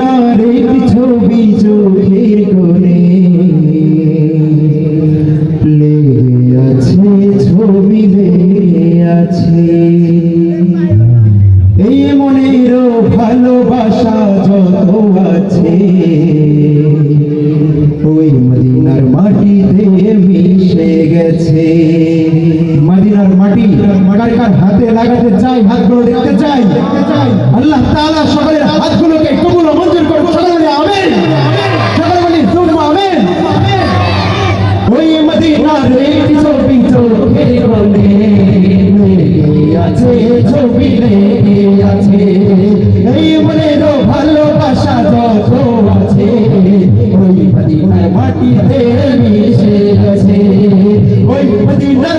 তোমার ছবি চোখের কোণে লেগে আছে ছবি লেগে আছে। এই মনের ভালোবাসা যত আছে, ওই মদিনার মাটিতে মিশে গেছে। মদিনার মাটি কার হাতে লাগাতে চাই, হাতগুলো দেখতে চাই? আল্লাহ তাআলা সকলের হাতগুলো আছে ছবি লেগে আছে এই মনের ভালোবাসা যত আছে ওই মদিনার ওই মদিনার